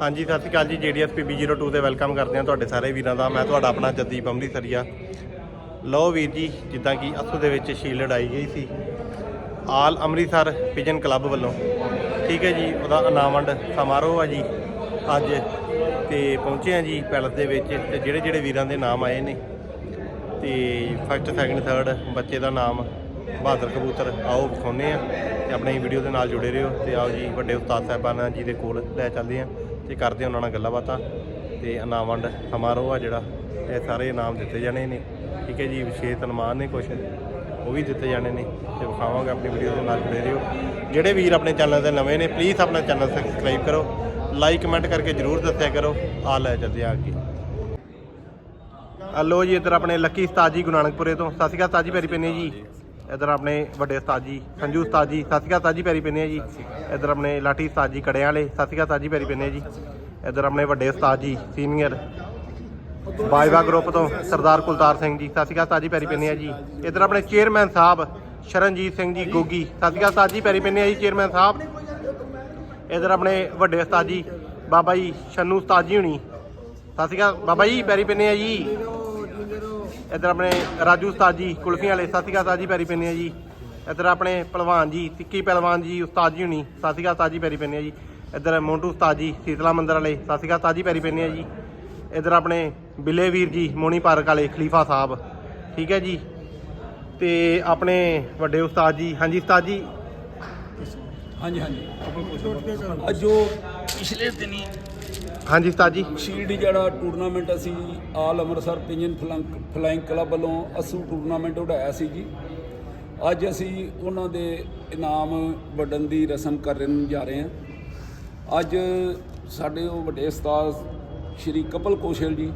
ਹਾਂਜੀ, ਸਤਿ ਸ਼੍ਰੀ ਅਕਾਲ ਜੀ। ਜੀਡੀਐਸ PB02 ਤੇ ਵੈਲਕਮ ਕਰਦੇ ਹਾਂ ਤੁਹਾਡੇ ਸਾਰੇ ਵੀਰਾਂ ਦਾ। ਮੈਂ ਤੁਹਾਡਾ ਆਪਣਾ ਜੱਦੀਪ ਅੰਮ੍ਰਿਤਸਰੀਆ ਲਓ ਵੀਰ ਜੀ, ਜਿੱਦਾਂ ਕਿ ਅਸੂ ਦੇ ਵਿੱਚ ਸ਼ੀਲ ਲੜਾਈ ਗਈ ਸੀ। ਆਲ ਅੰਮ੍ਰਿਤਸਰ ਪਿਜਨ ਕਲੱਬ ਵੱਲੋਂ। ਠੀਕ ਹੈ ਜੀ, ਉਹਦਾ ਇਨਾਮ ਸਮਾਰੋਹ ਆ ਜੀ ਅੱਜ। ਤੇ ਪਹੁੰਚੇ ਆ ਜੀ ਪੈਲਸ ਦੇ ਵਿੱਚ ਤੇ ਜਿਹੜੇ ਜਿਹੜੇ ਵੀਰਾਂ ਦੇ ਨਾਮ ਆਏ ਨੇ। ਤੇ ਫਸਟ ਸੈਕਿੰਡ ਥਰਡ ਬੱਚੇ ਦਾ ਨਾਮ ਬਹਾਦਰ ਕਬੂਤਰ, ਆਓ ਵਿਖਾਉਂਦੇ ਆ ਤੇ ਆਪਣੀ ਵੀਡੀਓ ਦੇ ਨਾਲ ਜੁੜੇ ਰਹੋ। ਤੇ ਆਓ ਜੀ, ਵੱਡੇ ਉਸਤਾਦ ਸਾਹਿਬਾਨਾਂ ਜੀ ਦੇ ਕੋਲ ਲੈ ਚੱਲਦੇ ਆ ਤੇ ਕਰਦੇ ਉਹਨਾਂ ਨਾਲ ਗੱਲਾਂ ਬਾਤਾਂ ਤੇ ਇਨਾਮ ਵੰਡ ਸਮਾਰੋਹ ਆ ਜਿਹੜਾ, ਇਹ ਸਾਰੇ ਇਨਾਮ ਦਿੱਤੇ ਜਾਣੇ ਨੇ। ਠੀਕ ਹੈ ਜੀ, ਵਿਸ਼ੇਸ਼ ਸਨਮਾਨ ਨੇ ਕੁਝ ਉਹ ਵੀ ਦਿੱਤੇ ਜਾਣੇ ਨੇ ਤੇ ਵਿਖਾਵਾਂਗੇ ਆਪਣੀ ਵੀਡੀਓ ਦੇ ਨਾਲ ਜੁੜੇ ਰਹੋ। ਜਿਹੜੇ ਵੀਰ ਆਪਣੇ ਚੈਨਲ ਤੇ ਨਵੇਂ ਨੇ ਪਲੀਜ਼ ਆਪਣਾ ਚੈਨਲ ਸਬਸਕ੍ਰਾਈਬ ਕਰੋ ਲਾਈਕ ਕਮੈਂਟ ਕਰਕੇ ਜਰੂਰ ਦੱਸਿਆ ਕਰੋ। ਆ ਲੈ ਚੱਲਦੇ ਆ ਅੱਗੇ। ਹਲੋ ਜੀ, ਇੱਧਰ ਆਪਣੇ ਲੱਕੀ ਉਸਤਾਦ ਜੀ ਗੁਰੂ ਨਾਨਕਪੁਰੇ ਤੋਂ। ਸਤਿ ਸ਼੍ਰੀ ਅਕਾਲ ਉਸਤਾਦ ਜੀ ਪੈਰੀ ਪੈਨੇ ਜੀ। ਇੱਧਰ ਆਪਣੇ ਵੱਡੇ ਉਸਤਾਦ ਜੀ ਸੰਜੂ ਉਸਤਾਦ ਜੀ ਸਤਿ ਸ਼੍ਰੀ ਅਕਾਲ ਉਸਤਾਦ ਜੀ ਪੈਰੀ ਪੈਨੇ ਜੀ। ਇੱਧਰ ਆਪਣੇ ਲਾਠੀ ਉਸਤਾਦ ਜੀ ਕੜਿਆਂ ਵਾਲੇ ਸਤਿ ਸ਼੍ਰੀ ਅਕਾਲ ਉਸਤਾਦ ਜੀ ਪੈਰੀ ਪੈਨੇ ਜੀ। ਇੱਧਰ ਆਪਣੇ ਵੱਡੇ ਉਸਤਾਦ ਜੀ ਸੀਨੀਅਰ। ਬਾਜਵਾ ਗਰੁੱਪ ਤੋਂ ਸਰਦਾਰ ਕੁਲਤਾਰ ਸਿੰਘ ਜੀ ਸਤਿ ਸ਼੍ਰੀ ਅਕਾਲ ਉਸਤਾਦ ਜੀ ਪੈਰੀ ਪੈਨੇ ਜੀ। ਇੱਧਰ ਆਪਣੇ ਚੇਅਰਮੈਨ ਸਾਹਿਬ ਸ਼ਰਨਜੀਤ ਸਿੰਘ ਜੀ ਗੋਗੀ। ਸਤਿ ਸ਼੍ਰੀ ਅਕਾਲ ਉਸਤਾਦ ਜੀ ਪੈਰੀ ਪੈਨੇ ਜੀ ਚੇਅਰਮੈਨ ਸਾਹਿਬ। ਇੱਧਰ ਆਪਣੇ ਵੱਡੇ ਉਸਤਾਦ ਜੀ ਬਾਬਾ ਜੀ ਛੰਨੂ ਉਸਤਾਦ ਜੀ ਹੁਣੀ। ਸਤਿ ਸ਼੍ਰੀ ਅਕਾਲ ਬਾਬਾ ਜੀ ਪੈਰੀ ਪੈਨੇ ਆ ਜੀ। ਇੱਧਰ ਆਪਣੇ ਰਾਜੂ ਉਸਤਾਦ ਜੀ ਕੁਲਫੀਆਂ ਵਾਲੇ ਸਤਿ ਸ਼੍ਰੀ ਅਕਾਲ ਉਸਤਾਦ ਜੀ ਪੈਰੀ ਪੈਨੇ ਆ ਜੀ। ਇੱਧਰ ਆਪਣੇ ਪਹਿਲਵਾਨ ਜੀ ਤਿੱਕੀ ਪਹਿਲਵਾਨ ਜੀ ਉਸਤਾਦ ਜੀ ਹੁਣੀ ਸਤਿ ਸ਼੍ਰੀ ਅਕਾਲ ਉਸਤਾਦ ਜੀ ਪੈਰੀ ਪੈਨੇ ਆ ਜੀ। ਇੱਧਰ ਮੋਂਟੂ ਉਸਤਾਦ ਜੀ ਸੀਤਲਾ ਮੰਦਰ ਵਾਲੇ ਸਤਿ ਸ਼੍ਰੀ ਅਕਾਲ ਉਸਤਾਦ ਜੀ ਪੈਰੀ ਪੈਨੇ ਆ ਜੀ। ਇੱਧਰ ਆਪਣੇ ਬਿੱਲੇ ਵੀਰ ਜੀ ਮੋਣੀ ਪਾਰਕ ਵਾਲੇ ਖਲੀਫਾ ਸਾਹਿਬ। ਠੀਕ ਹੈ ਜੀ। ਤੇ ਆਪਣੇ ਵੱਡੇ ਉਸਤਾਦ ਜੀ ਹਾਂਜੀ ਉਸਤਾਦ ਜੀ। ਹਾਂਜੀ ਹਾਂਜੀ। ਅੱਜ ਜੋ ਪਿਛਲੇ ਦਿਨੀ ਹਾਂਜੀ ਉਸਤਾਦ ਜੀ। ਸ਼ੀਲਡ ਜਿਹੜਾ ਟੂਰਨਾਮੈਂਟ ਅਸੀਂ ਆਲ ਅੰਮ੍ਰਿਤਸਰ ਪਿੰਜਨ ਫਲੰਕ ਫਲਾਈਂਗ ਕਲੱਬ ਵੱਲੋਂ ਅਸੂ ਟੂਰਨਾਮੈਂਟ ਉਡਾਇਆ ਸੀ ਜੀ। ਅੱਜ ਅਸੀਂ ਉਹਨਾਂ ਦੇ ਇਨਾਮ ਵੰਡਣ ਦੀ ਰਸਮ ਕਰਨ ਜਾ ਰਹੇ ਹਾਂ। ਅੱਜ ਸਾਡੇ ਉਹ ਵੱਡੇ ਉਸਤਾਦ ਸ਼੍ਰੀ ਕਪਲ ਕੋਸ਼ਲ ਜੀ,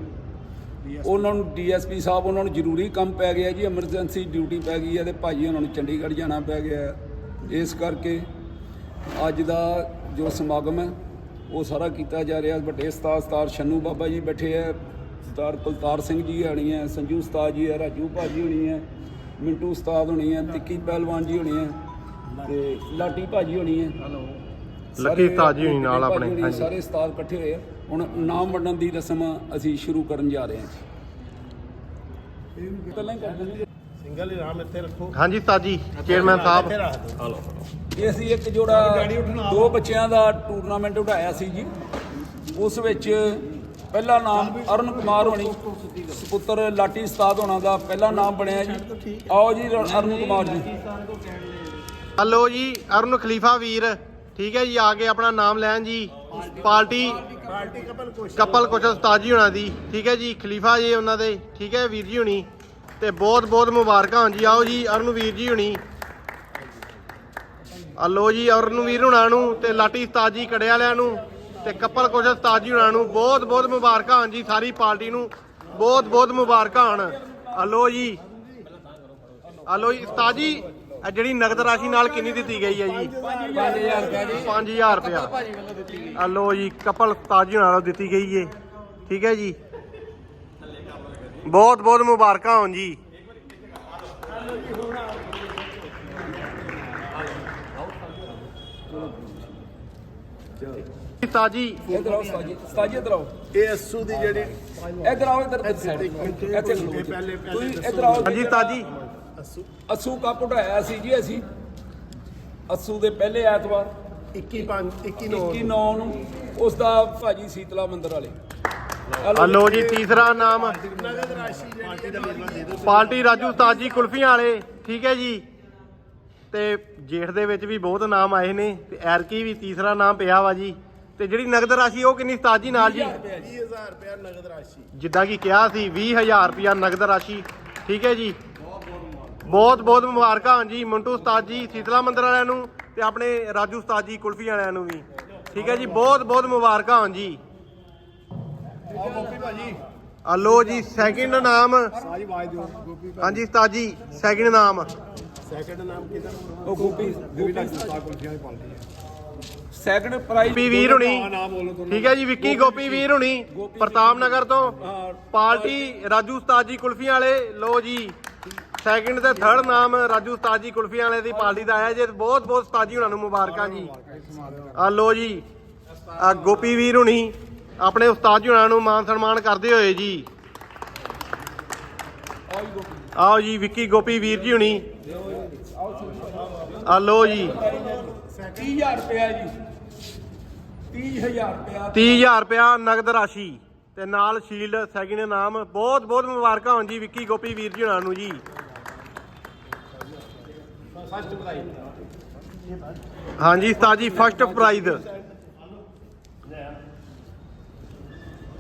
ਉਹਨਾਂ ਨੂੰ ਡੀਐਸਪੀ ਸਾਹਿਬ ਉਹਨਾਂ ਨੂੰ ਜ਼ਰੂਰੀ ਕੰਮ ਪੈ ਗਿਆ ਜੀ, ਐਮਰਜੈਂਸੀ ਡਿਊਟੀ ਪੈ ਗਈ ਹੈ ਤੇ ਭਾਜੀ ਉਹਨਾਂ ਨੂੰ ਚੰਡੀਗੜ੍ਹ ਜਾਣਾ ਪੈ ਗਿਆ। ਇਸ ਕਰਕੇ ਅੱਜ ਦਾ ਜੋ ਸਮਾਗਮ ਹੈ ਉਹ ਸਾਰਾ ਕੀਤਾ ਜਾ ਰਿਹਾ ਵੱਡੇ ਉਸਤਾਦ ਸਤਾਰ ਛੰਨੂ ਬਾਬਾ ਜੀ ਬੈਠੇ ਹੈ ਸਰਦਾਰ ਕੁਲਤਾਰ ਸਿੰਘ ਜੀ ਆਣੀ ਹੈ ਸੰਜੂ ਉਸਤਾਦ ਜੀ ਹੈ ਰਾਜੂ ਭਾਜੀ ਹੋਣੀ ਹੈ ਮਿੰਟੂ ਉਸਤਾਦ ਹੋਣੀ ਹੈ ਤਿੱਕੀ ਪਹਿਲਵਾਨ ਜੀ ਹੋਣੀ ਹੈ ਤੇ ਲਾਟੀ ਭਾਜੀ ਹੋਣੀ ਹੈ ਲੱਕੀ ਉਸਤਾਦ ਜੀ ਹੋਣੀ ਨਾਲ ਆਪਣੇ, ਹਾਂਜੀ। ਸਾਰੇ ਉਸਤਾਦ ਇਕੱਠੇ ਹੋਏ ਆ। ਹੁਣ ਨਾਮ ਵੰਡਣ ਦੀ ਰਸਮ ਅਸੀਂ ਸ਼ੁਰੂ ਕਰਨ ਜਾ ਰਹੇ ਹਾਂ ਜੀ। ਪਹਿਲਾਂ ਹੀ ਕਰ ਦਿੰਦੇ ਸਿੰਗਲ ਹੀ ਰਾਮ ਇੱਥੇ ਰੱਖੋ। ਹਾਂਜੀ ਉਸਤਾਦ ਜੀ ਚੇਅਰਮੈਨ ਸਾਹਿਬ। ਦਿਓ। ਇਹ ਅਸੀਂ ਇੱਕ ਜੋੜਾ ਦੋ ਬੱਚਿਆਂ ਦਾ ਟੂਰਨਾਮੈਂਟ ਉਡਾਇਆ ਸੀ ਜੀ। ਉਸ ਵਿੱਚ ਪਹਿਲਾ ਨਾਮ ਅਰੁਣ ਕੁਮਾਰ ਹੋਣੀ ਸੁਪੁੱਤਰ ਲਾਟੀ ਉਸਤਾਦ ਹੋਣਾ ਦਾ ਪਹਿਲਾ ਨਾਮ ਬਣਿਆ ਜੀ। ਆਓ ਜੀ ਅਰੁਣ ਕੁਮਾਰ ਜੀ। ਹਲੋ ਜੀ ਅਰੁਣ ਖਲੀਫਾ ਵੀਰ। ਠੀਕ ਹੈ ਜੀ ਆ ਕੇ ਆਪਣਾ ਨਾਮ ਲੈਣ ਜੀ। ਪਾਰਟੀ ਕਪਲ ਕੁਚਲ ਉਸਤਾਦ ਜੀ ਹੋਣਾ ਦੀ। ਠੀਕ ਹੈ ਜੀ ਖਲੀਫਾ ਜੀ ਉਹਨਾਂ ਦੇ। ਠੀਕ ਹੈ ਵੀਰ ਜੀ ਹੁਣੀ। ਤੇ ਬਹੁਤ ਬਹੁਤ ਮੁਬਾਰਕਾਂ ਹੋਣ ਜੀ। ਆਓ ਜੀ ਅਰੁਣ ਵੀਰ ਜੀ ਹੁਣੀ। ਹਲੋ ਜੀ ਅਰੁਣ ਵੀਰ ਹੁਣਾਂ ਨੂੰ ਤੇ ਲਾਟੀ ਉਸਤਾਦ ਜੀ ਕੜੇ ਵਾਲਿਆਂ ਨੂੰ ਤੇ ਕਪਲ ਕੁਚਲ ਉਸਤਾਦ ਜੀ ਹੁਣਾਂ ਨੂੰ ਬਹੁਤ ਬਹੁਤ ਮੁਬਾਰਕਾਂ ਹੋਣ ਜੀ, ਸਾਰੀ ਪਾਰਟੀ ਨੂੰ ਬਹੁਤ ਬਹੁਤ ਮੁਬਾਰਕਾਂ ਹੋਣ ਹਲੋ ਜੀ ਹਲੋ ਜੀ, ਉਸਤਾਦ ਜੀ ਜਿਹੜੀ ਨਗਦ ਰਾਸ਼ੀ ਨਾਲ ਕਿੰਨੀ ਦਿੱਤੀ ਗਈ ਹੈ ਜੀ? 5000 ਰੁਪਏ ਜੀ 5000 ਰੁਪਇਆ। ਆ ਲੋ ਜੀ, ਕਪਲ ਤਾਜ਼ੀ ਜੀ ਦਿੱਤੀ ਗਈ ਏ ਠੀਕ ਹੈ ਜੀ। ਬਹੁਤ ਬਹੁਤ ਮੁਬਾਰਕਾਂ ਹੋਣ ਜੀ। ਉਸਤਾਦ ਜੀ ਇਧਰ ਆਓ ਉਸਤਾਦ ਜੀ ਉਸਤਾਦ ਜੀ ਇਧਰ ਆਓ। ਇਹ ਅਸੂ ਦੀ ਜਿਹੜੀ ਇਧਰ ਆਓ ਇਧਰ ਇੱਥੇ ਖਲੋ ਜੀ। ਪਹਿਲੇ- ਤੁਸੀਂ ਇਧਰ ਆਓ। ਹਾਂਜੀ ਉਸਤਾਦ ਜੀ ਅਸੂ ਅਸੂ ਕੱਪ ਉਡਾਇਆ ਸੀ ਜੀ ਅਸੀਂ। ਅਸੂ ਦੇ ਪਹਿਲੇ ਐਤਵਾਰ। 21 5 21 9 21 9 ਨੂੰ ਉਸ ਦਾ ਭਾਜੀ ਸੀਤਲਾ ਮੰਦਰ ਵਾਲੇ। ਆ ਲੋ ਜੀ ਤੀਸਰਾ ਨਾਮ। ਪਾਰਟੀ ਰਾਜੂ ਉਸਤਾਦ ਜੀ ਕੁਲਫੀਆਂ ਵਾਲੇ। ਠੀਕ ਹੈ ਜੀ। ਤੇ ਜੇਠ ਦੇ ਵਿੱਚ ਵੀ ਬਹੁਤ ਨਾਮ ਆਏ ਨੇ ਤੇ ਐਰਕੀ ਵੀ ਤੀਸਰਾ ਨਾਮ ਪਿਆ ਵਾ ਜੀ। ਤੇ ਜਿਹੜੀ ਨਗਦ ਰਾਸ਼ੀ ਉਹ ਕਿੰਨੀ ਉਸਤਾਦ ਜੀ ਨਾਲ ਜੀ? 20000 ਰੁਪਏ ਨਗਦ ਰਾਸ਼ੀ। ਜਿੱਦਾਂ ਕਿ ਕਿਹਾ ਸੀ 20000 ਰੁਪਿਆ ਨਗਦ ਰਾਸ਼ੀ ਠੀਕ ਹੈ ਜੀ? ਬਹੁਤ ਬਹੁਤ ਮੁਬਾਰਕਾਂ ਹਾਂ ਜੀ ਮੰਟੂ ਉਸਤਾਦ ਜੀ ਸੀਤਲਾ ਮੰਦਰ ਵਾਲਿਆਂ ਨੂੰ ਤੇ ਆਪਣੇ ਰਾਜੂ ਉਸਤਾਦ ਜੀ ਕੁਲਫੀ ਵਾਲਿਆਂ ਨੂੰ ਵੀ। ਠੀਕ ਹੈ ਜੀ ਬਹੁਤ ਬਹੁਤ ਮੁਬਾਰਕਾਂ ਹਾਂ ਜੀ। ਆਓ ਗੋਪੀ ਭਾਜੀ। ਆ ਲੋ ਜੀ ਸੈਕਿੰਡ ਨਾਮ। ਹਾਂਜੀ ਉਸਤਾਦ ਜੀ ਸੈਕਿੰਡ ਨਾਮ। ਸੈਕੰਡ ਨਾਮ ਕਿਹਦਾ ਉਹ ਗੋਪੀ ਗੋਪੀ ਦਾ ਗੁਸਤਾਖ ਕੁਲਫੀਆਂ ਦੀ ਪਾਰਟੀ ਹੈ। ਸੈਕੰਡ ਪ੍ਰਾਈਜ਼ ਗੋਪੀ ਵੀਰ ਹੁਣੀ। ਠੀਕ ਹੈ ਜੀ ਵਿੱਕੀ ਗੋਪੀ ਵੀਰ ਹੁਣੀ ਪ੍ਰਤਾਪ ਨਗਰ ਤੋਂ। ਪਾਰਟੀ ਰਾਜੂ ਉਸਤਾਦ ਜੀ ਕੁਲਫੀਆਂ ਵਾਲੇ। ਲੋ ਜੀ ਸੈਕਿੰਡ ਤੇ ਥਰਡ ਨਾਮ ਰਾਜੂ ਉਸਤਾਦ ਜੀ ਕੁਲਫੀਆਂ ਵਾਲੇ ਦੀ ਪਾਰਟੀ ਦਾ ਆਇਆ ਜੇ ਬਹੁਤ ਬਹੁਤ ਉਸਤਾਦ ਜੀ ਹੁਣਾਂ ਨੂੰ ਮੁਬਾਰਕਾਂ ਜੀ। ਆ ਲੋ ਜੀ ਆ ਗੋਪੀ ਵੀਰ ਹੁਣੀ ਆਪਣੇ ਉਸਤਾਦ ਜੀ ਹੁਣਾਂ ਨੂੰ ਮਾਨ ਸਨਮਾਨ ਕਰਦੇ ਹੋਏ ਜੀ। ਆਓ ਜੀ ਵਿੱਕੀ ਗੋਪੀ ਵੀਰ ਜੀ ਹੁਣੀ। ਆ ਲੋ ਜੀ। 30000 ਰੁਪਇਆ ਜੀ। 30000 ਰੁਪਇਆ। 30000 ਰੁਪਇਆ ਨਗਦ ਰਾਸ਼ੀ ਤੇ ਨਾਲ ਸ਼ੀਲਡ ਸੈਕਿੰਡ ਇਨਾਮ ਬਹੁਤ ਬਹੁਤ ਮੁਬਾਰਕਾਂ ਹੋਣ ਜੀ ਵਿੱਕੀ ਗੋਪੀ ਵੀਰ ਜੀ ਹੁਣਾਂ ਨੂੰ ਜੀ। ਫਸਟ ਪ੍ਰਾਈਜ਼ ਹਾਂਜੀ ਉਸਤਾਦ ਜੀ ਫਸਟ ਪ੍ਰਾਈਜ਼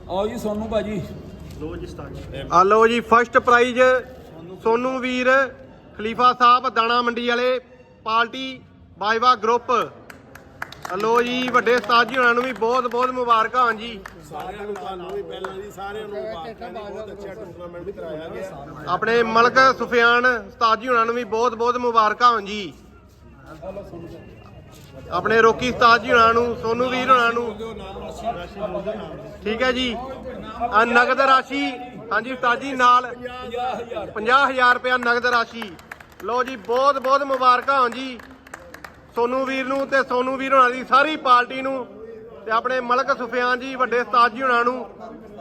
ਆਓ ਜੀ ਸੋਨੂ ਭਾਜੀ। ਆ ਲੋ ਜੀ ਫਸਟ ਪ੍ਰਾਈਜ਼ ਸੋਨੂ ਵੀਰ ਖਲੀਫਾ ਸਾਹਿਬ ਦਾਣਾ ਮੰਡੀ ਵਾਲੇ। ਪਾਰਟੀ ਬਾਈਵਾ ਗਰੁੱਪ। ਆ ਲੋ ਜੀ ਵੱਡੇ ਉਸਤਾਦ ਜੀ ਹੁਣਾਂ ਨੂੰ ਵੀ ਬਹੁਤ ਬਹੁਤ ਮੁਬਾਰਕਾਂ ਜੀ। ਸਾਰਿਆਂ ਨੂੰ ਤੁਹਾਨੂੰ ਵੀ ਪਹਿਲਾਂ ਜੀ ਸਾਰਿਆਂ ਨੂੰ ਮੁਬਾਰਕਾਂ ਬਹੁਤ ਅੱਛਾ ਟੂਰਨਾਮੈਂਟ ਕਰਾਇਆ ਗਿਆ। ਆਪਣੇ ਮਲਕ ਸੁਫਿਆਨ ਉਸਤਾਦ ਜੀ ਹੁਣਾਂ ਨੂੰ ਵੀ ਬਹੁਤ ਬਹੁਤ ਮੁਬਾਰਕਾਂ ਹੋਣ ਜੀ। ਆਪਣੇ ਰੋਕੀ ਉਸਤਾਦ ਜੀ ਹੁਣਾਂ ਨੂੰ ਸੋਨੂ ਵੀਰ ਹੁਣਾਂ ਨੂੰ। ਠੀਕ ਹੈ ਜੀ। ਆ ਨਗਦ ਰਾਸ਼ੀ ਹਾਂਜੀ ਉਸਤਾਦ ਜੀ ਨਾਲ 50000 50000 ਰੁਪਇਆ ਨਗਦ ਰਾਸ਼ੀ। ਲਓ ਜੀ ਬਹੁਤ ਬਹੁਤ ਮੁਬਾਰਕਾਂ ਹੋਣ ਜੀ। ਸੋਨੂ ਵੀਰ ਨੂੰ ਤੇ ਸੋਨੂ ਵੀਰ ਹੋਣਾ ਦੀ ਸਾਰੀ ਪਾਰਟੀ ਨੂੰ ਤੇ ਆਪਣੇ ਮਲਕ ਸੁਫਿਆਨ ਜੀ ਵੱਡੇ ਉਸਤਾਦ ਜੀ ਹੋਣਾ ਨੂੰ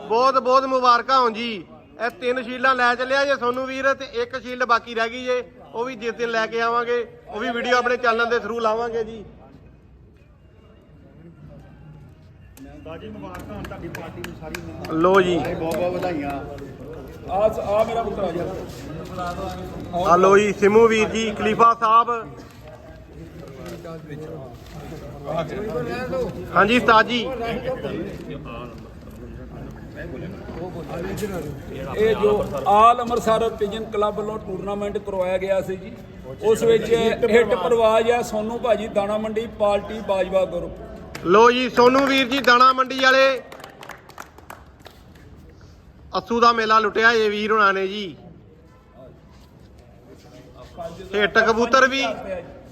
ਬਹੁਤ ਬਹੁਤ ਮੁਬਾਰਕਾਂ ਹੋਣ ਜੀ। ਇਹ ਤਿੰਨ ਸ਼ੀਲਡਾਂ ਲੈ ਚੱਲਿਆ ਜੇ ਸੋਨੂ ਵੀਰ ਤੇ ਇੱਕ ਸ਼ੀਲਡ ਬਾਕੀ ਰਹਿ ਗਈ ਜੇ ਉਹ ਵੀ ਜਿਸ ਦਿਨ ਲੈ ਕੇ ਆਵਾਂਗੇ ਉਹ ਵੀ ਵੀਡੀਓ ਆਪਣੇ ਚੈਨਲ ਦੇ ਥਰੂ ਲਾਵਾਂਗੇ ਜੀ। ਲੋ ਜੀ। ਬਹੁਤ ਬਹੁਤ ਵਧਾਈਆਂ। ਆ ਆ ਮੇਰਾ ਪੁੱਤਰ ਆ ਜਾ ਆ ਲੋ ਜੀ ਸਿਮੂ ਵੀਰ ਜੀ ਖਲੀਫਾ ਸਾਹਿਬ। ਹਾਂਜੀ ਉਸਤਾਦ ਜੀ। ਇਹ ਜੋ ਆਲ ਅੰਮ੍ਰਿਤਸਰ ਪਿਜਨ ਕਲੱਬ ਵੱਲੋਂ ਟੂਰਨਾਮੈਂਟ ਕਰਵਾਇਆ ਗਿਆ ਸੀ ਜੀ ਉਸ ਵਿੱਚ ਹਿੱਟ ਪ੍ਰਵਾਜ ਆ ਸੋਨੂ ਭਾਜੀ ਦਾਣਾ ਮੰਡੀ ਪਾਰਟੀ ਬਾਜਵਾ ਗਰੁੱਪ। ਲੋ ਜੀ ਸੋਨੂ ਵੀਰ ਜੀ ਦਾਣਾ ਮੰਡੀ ਵਾਲੇ। ਅੱਸੂ ਦਾ ਮੇਲਾ ਲੁੱਟਿਆ ਇਹ ਵੀਰ ਹੁਣਾਂ ਨੇ ਜੀ। ਹਿੱਟ ਕਬੂਤਰ ਵੀ,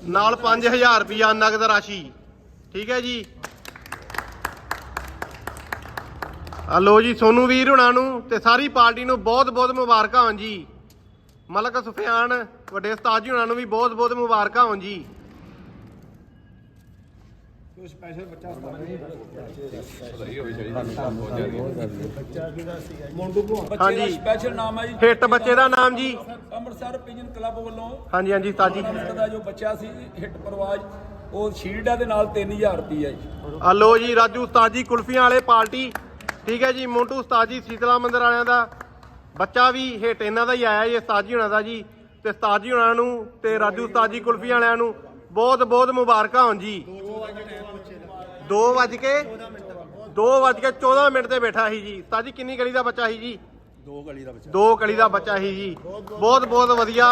ਨਾਲ 5000 ਰੁਪਿਆ ਨਗਦ ਰਾਸ਼ੀ। ਠੀਕ ਹੈ ਜੀ। ਆ ਜੀ, ਸੋਨੂ ਵੀਰ ਹੁਣਾਂ ਨੂੰ ਤੇ ਸਾਰੀ ਪਾਰਟੀ ਨੂੰ ਬਹੁਤ ਬਹੁਤ ਮੁਬਾਰਕਾਂ ਹੋਣ ਜੀ। ਮਲਕ ਸੁਫਿਆਨ, ਵੱਡੇ ਉਸਤਾਦ ਜੀ ਹੁਣਾਂ ਨੂੰ ਵੀ ਬਹੁਤ ਬਹੁਤ ਮੁਬਾਰਕਾਂ ਹੋਣ ਜੀ। ਕੋਈ ਸਪੈਸ਼ਲ ਬੱਚਾ ਮੁੰਡੂ ਭੋ ਬੱਚੇ ਦਾ ਹਾਂਜੀ। ਸਪੈਸ਼ਲ ਨਾਮ ਹੈ ਜੀ ਹਿੱਟ ਬੱਚੇ ਦਾ ਨਾਮ ਜੀ। ਅੰਮ੍ਰਿਤਸਰ ਪਿਜਨ ਕਲੱਬ ਵੱਲੋਂ ਹਾਂਜੀ ਹਾਂਜੀ ਉਸਤਾਦ ਜੀ ਅੰਮ੍ਰਿਤਸਰ ਦਾ ਜੋ ਬੱਚਾ ਸੀ ਹਿੱਟ ਪ੍ਰਵਾਜ ਉਹ ਸ਼ੀਲਡਾਂ ਦੇ ਨਾਲ 3000 ਰੁਪਏ ਜੀ। ਆ ਲੋ ਜੀ ਰਾਜੂ ਉਸਤਾਦ ਜੀ ਕੁਲਫੀਆਂ ਵਾਲੇ ਪਾਰਟੀ। ਠੀਕ ਹੈ ਜੀ ਮੋਂਟੂ ਉਸਤਾਦ ਜੀ ਸੀਤਲਾ ਮੰਦਰ ਵਾਲਿਆਂ ਦਾ। ਬੱਚਾ ਵੀ ਹੇਠ ਇਹਨਾਂ ਦਾ ਹੀ ਆਇਆ ਜੀ ਉਸਤਾਦ ਜੀ ਹੁਣਾਂ ਦਾ ਜੀ। ਤੇ ਉਸਤਾਦ ਜੀ ਹੁਣਾਂ ਨੂੰ ਤੇ ਰਾਜੂ ਉਸਤਾਦ ਜੀ ਕੁਲਫੀਆਂ ਵਾਲਿਆਂ ਨੂੰ ਬਹੁਤ ਬਹੁਤ ਮੁਬਾਰਕਾਂ ਹੋਣ ਜੀ। 2 ਵਜ ਕੇ 2 ਵਜ ਕੇ 14 ਮਿੰਟ ਤੇ ਬੈਠਾ ਸੀ ਜੀ। ਉਸਤਾਦ ਜੀ ਕਿੰਨੀ ਗਲੀ ਦਾ ਬੱਚਾ ਸੀ ਜੀ? ਦੋ ਗਲੀ ਦਾ ਬੱਚਾ। ਦੋ ਕਲੀ ਦਾ ਬੱਚਾ ਸੀ ਜੀ। ਬਹੁਤ ਬਹੁਤ ਵਧੀਆ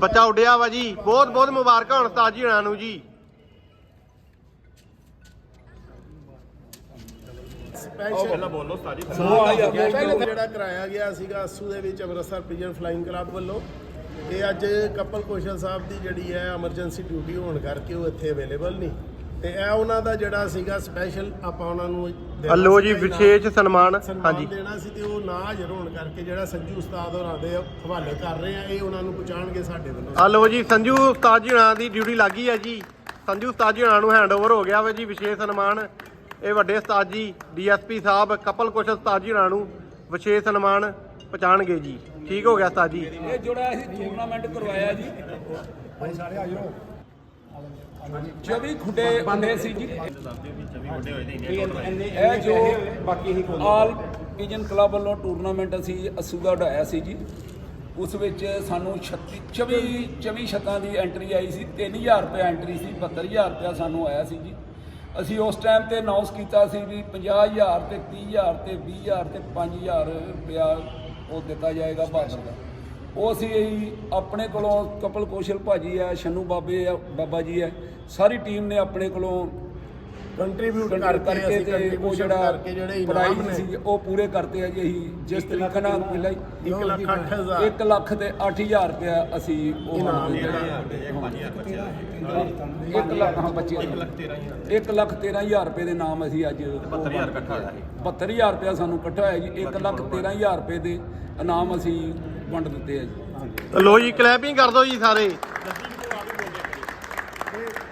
ਬੱਚਾ ਉੱਡਿਆ ਵਾ ਜੀ। ਬਹੁਤ ਬਹੁਤ ਮੁਬਾਰਕਾਂ ਹੋਣ ਉਸਤਾਦ ਜੀ ਹੁਣਾਂ ਨੂੰ ਜੀ। ਸਪੈਸ਼ਲ ਬੋਲੋ ਸਾਰੀ ਜਿਹੜਾ ਕਰਾਇਆ ਗਿਆ ਸੀਗਾ ਅਸੂ ਦੇ ਵਿੱਚ ਅੰਮ੍ਰਿਤਸਰ ਪਿਜਨ ਫਲਾਈਂਗ ਕਲੱਬ ਵੱਲੋਂ। ਇਹ ਅੱਜ ਕਪਲ ਕੋਸ਼ਲ ਸਾਹਿਬ ਦੀ ਜਿਹੜੀ ਹੈ ਐਮਰਜੈਂਸੀ ਡਿਊਟੀ ਹੋਣ ਕਰਕੇ ਉਹ ਇੱਥੇ ਅਵੇਲੇਬਲ ਨਹੀਂ। ਤੇ ਇਹ ਉਹਨਾਂ ਦਾ ਜਿਹੜਾ ਸੀਗਾ ਸਪੈਸ਼ਲ ਆਪਾਂ ਉਹਨਾਂ ਨੂੰ ਦੇਣਾ ਹਲੋ ਜੀ ਸੀਗਾ ਇਨਾਮ। ਵਿਸ਼ੇਸ਼ ਸਨਮਾਨ। ਹਾਂਜੀ। ਦੇਣਾ ਸੀ ਤੇ ਉਹ ਨਾ ਹਾਜ਼ਰ ਹੋਣ ਕਰਕੇ ਜਿਹੜਾ ਸੰਜੂ ਉਸਤਾਦ ਹੋਰਾਂ ਦੇ ਹਵਾਲੇ ਕਰ ਰਹੇ ਆ ਇਹ ਉਹਨਾਂ ਨੂੰ ਪਹੁੰਚਾਣਗੇ ਸਾਡੇ ਵੱਲੋਂ। ਹਲੋ ਜੀ ਸੰਜੂ ਉਸਤਾਦ ਜੀ ਹੁਣਾਂ ਦੀ ਡਿਊਟੀ ਲੱਗੀ ਹੈ ਜੀ। ਸੰਜੂ ਉਸਤਾਦ ਜੀ ਹੁਣਾਂ ਨੂੰ ਹੈਂਡਓਵਰ ਹੋ ਗਿਆ ਵਾ ਜੀ ਵਿਸ਼ੇਸ਼ ਸਨਮਾਨ। ਇਹ ਵੱਡੇ ਉਸਤਾਦ ਜੀ ਡੀਐਸਪੀ ਸਾਹਿਬ ਕਪਲ ਕੁਸ਼ਲ ਉਸਤਾਦ ਜੀ ਹੁਣਾਂ ਨੂੰ ਵਿਸ਼ੇਸ਼ ਸਨਮਾਨ ਪਹੁੰਚਾਣਗੇ ਜੀ। ਠੀਕ ਹੋ ਗਿਆ ਉਸਤਾਦ ਜੀ। ਇਹ ਜਿਹੜਾ ਅਸੀਂ ਟੂਰਨਾਮੈਂਟ ਕਰਵਾਇਆ ਜੀ। 24 ਖੁੱਡੇ ਬੰਦੇ ਸੀ ਜੀ। ਇਹ ਜੋ ਬਾਕੀ ਹੀ ਆਲ ਪਿਜਨ ਕਲੱਬ ਵੱਲੋਂ ਟੂਰਨਾਮੈਂਟ ਅਸੀਂ ਅਸੂ ਦਾ ਉਡਾਇਆ ਸੀ ਜੀ। ਉਸ ਵਿੱਚ ਸਾਨੂੰ 36 24 24 ਛੱਤਾਂ ਦੀ ਐਂਟਰੀ ਆਈ ਸੀ 3000 ਰੁਪਏ ਐਂਟਰੀ ਸੀ 72000 ਰੁਪਏ ਸਾਨੂੰ ਆਇਆ ਸੀ ਜੀ। ਅਸੀਂ ਉਸ ਟਾਈਮ ਤੇ ਅਨਾਉਂਸ ਕੀਤਾ ਸੀ ਵੀ 50000 ਤੇ 30000 ਤੇ 20000 ਤੇ 5000 ਰੁਪਇਆ ਉਹ ਦਿੱਤਾ ਜਾਏਗਾ ਭਾਰਤ ਦਾ। ਉਹ ਅਸੀਂ ਆਪਣੇ ਕੋਲੋਂ ਕਪਲ ਕੋਸ਼ਲ ਭਾਜੀ ਆ ਸ਼ਨੂ ਬਾਬੇ ਆ ਬਾਬਾ ਜੀ ਆ ਸਾਰੀ ਟੀਮ ਨੇ ਆਪਣੇ ਕੋਲੋਂ ਕੰਟਰੀਬਿਊਟ ਕਰਕੇ ਕਰਕੇ ਅਸੀਂ ਤੇ ਉਹ ਜਿਹੜਾ ਕਰਕੇ ਜਿਹੜੇ ਪ੍ਰਾਈਜ਼ ਇਨਾਮ ਨੇ। ਸੀ ਉਹ ਪੂਰੇ ਕਰਤੇ ਆ ਜੀ ਅਸੀਂ। ਜਿਸ ਤਰੀਕੇ ਨਾਲ ਹੀ ਇੱਕ ਲੱਖ ਅੱਠ ਹਜ਼ਾਰ। 1 ਲੱਖ ਤੇ 8000 ਰੁਪਇਆ ਅਸੀਂ ਉਹ ਇਨਾਮ ਜਿਹੜਾ 1 ਲੱਖ ਹਾਂ ਬੱਚੇ 1 ਲੱਖ 13000 1 ਲੱਖ 13000 ਰੁਪਏ ਦੇ ਨਾਮ ਅਸੀਂ ਅੱਜ 72000 ਇਕੱਠਾ ਹੋਇਆ 72000 ਰੁਪਇਆ ਸਾਨੂੰ ਇਕੱਠਾ ਹੋਇਆ ਜੀ। 1 ਲੱਖ 13000 ਰੁਪਏ ਦੇ ਇਨਾਮ ਅਸੀਂ ਵੰਡ ਦਿੱਤੇ ਆ ਜੀ। ਲੋ ਜੀ ਕਲੈਪਿੰਗ ਕਰ ਦਿਓ ਜੀ ਸਾਰੇ।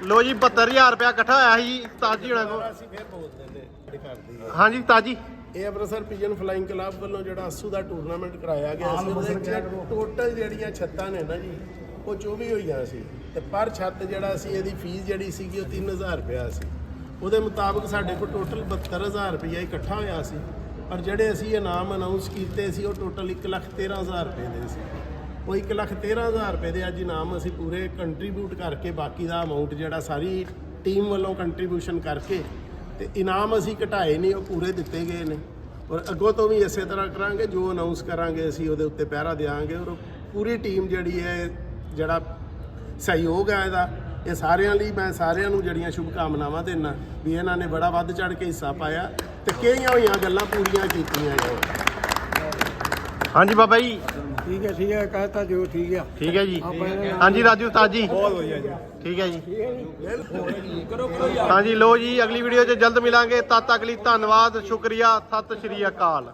ਲੋ ਜੀ 72000 ਰੁਪਇਆ ਇਕੱਠਾ ਹੋਇਆ ਸੀ ਉਸਤਾਦ ਜੀ ਹੁਣਾਂ ਕੋਲ। ਅਸੀਂ ਫਿਰ ਬੋਲ ਦਿੰਦੇ ਨੇ ਕਰਦੀ ਹੈ ਹਾਂਜੀ ਉਸਤਾਦ ਜੀ ਇਹ ਅੰਮ੍ਰਿਤਸਰ ਪਿਜਨ ਫਲਾਈਂਗ ਕਲੱਬ ਵੱਲੋਂ ਜਿਹੜਾ ਅਸੂ ਦਾ ਟੂਰਨਾਮੈਂਟ ਕਰਾਇਆ ਗਿਆ ਸੀ ਉਹਦੇ ਵਿੱਚ ਟੋਟਲ ਜਿਹੜੀਆਂ ਛੱਤਾਂ ਨੇ ਨਾ ਜੀ ਉਹ 24 ਹੋਈਆਂ ਸੀ। ਤੇ ਪਰ ਛੱਤ ਜਿਹੜਾ ਸੀ ਇਹਦੀ ਫੀਸ ਜਿਹੜੀ ਸੀਗੀ ਉਹ 3000 ਰੁਪਇਆ ਸੀ। ਉਹਦੇ ਮੁਤਾਬਕ ਸਾਡੇ ਕੋਲ ਟੋਟਲ 72000 ਰੁਪਇਆ ਇਕੱਠਾ ਹੋਇਆ ਸੀ। ਪਰ ਜਿਹੜੇ ਅਸੀਂ ਇਨਾਮ ਅਨਾਉਂਸ ਕੀਤੇ ਸੀ ਉਹ ਟੋਟਲ 113000 ਰੁਪਏ ਦੇ ਸੀ। ਉਹ 113000 ਰੁਪਏ ਦੇ ਅੱਜ ਇਨਾਮ ਅਸੀਂ ਪੂਰੇ ਕੰਟਰੀਬਿਊਟ ਕਰਕੇ ਬਾਕੀ ਦਾ ਅਮਾਉਂਟ ਜਿਹੜਾ ਸਾਰੀ ਟੀਮ ਵੱਲੋਂ ਕੰਟਰੀਬਿਊਸ਼ਨ ਕਰਕੇ ਤੇ ਇਨਾਮ ਅਸੀਂ ਘਟਾਏ ਨਹੀਂ ਉਹ ਪੂਰੇ ਦਿੱਤੇ ਗਏ ਨੇ। ਔਰ ਅੱਗੋਂ ਤੋਂ ਵੀ ਇਸੇ ਤਰ੍ਹਾਂ ਕਰਾਂਗੇ, ਜੋ ਅਨਾਉਂਸ ਕਰਾਂਗੇ ਅਸੀਂ ਉਹਦੇ ਉੱਤੇ ਪਹਿਰਾ ਦੇਵਾਂਗੇ ਔਰ ਪੂਰੀ ਟੀਮ ਜਿਹੜੀ ਹੈ, ਜਿਹੜਾ ਸਹਿਯੋਗ ਹੈ ਇਹਦਾ, ਇਹ ਸਾਰਿਆਂ ਲਈ ਮੈਂ ਸਾਰਿਆਂ ਨੂੰ ਜਿਹੜੀਆਂ ਸ਼ੁਭ ਕਾਮਨਾਵਾਂ ਦੇਣਾ ਵੀ ਇਹਨਾਂ ਨੇ ਬੜਾ ਵੱਧ ਚੜ ਕੇ ਹਿੱਸਾ ਪਾਇਆ ਤੇ ਕਈਆਂ ਹੋਈਆਂ ਗੱਲਾਂ ਪੂਰੀਆਂ ਕੀਤੀਆਂ ਜਾਣ ਹਾਂਜੀ ਬਾਬਾ ਜੀ ਠੀਕ ਹੈ ਠੀਕ ਹੈ ਕਹਤਾ ਜੋ ਠੀਕ ਹੈ ਠੀਕ ਹੈ ਜੀ। ਹਾਂਜੀ ਰਾਜੂ ਉਸਤਾਦ ਜੀ। ਬਹੁਤ ਵਧੀਆ ਜੀ। ਠੀਕ ਹੈ ਜੀ। ਕਰੋ ਕਰੋ ਯਾਰ। ਹਾਂਜੀ ਲੋ ਜੀ ਅਗਲੀ ਵੀਡੀਓ 'ਚ ਜਲਦ ਮਿਲਾਂਗੇ। ਤਦ ਤੱਕ ਲਈ ਧੰਨਵਾਦ ਸ਼ੁਕਰੀਆ ਸਤਿ ਸ਼੍ਰੀ ਅਕਾਲ।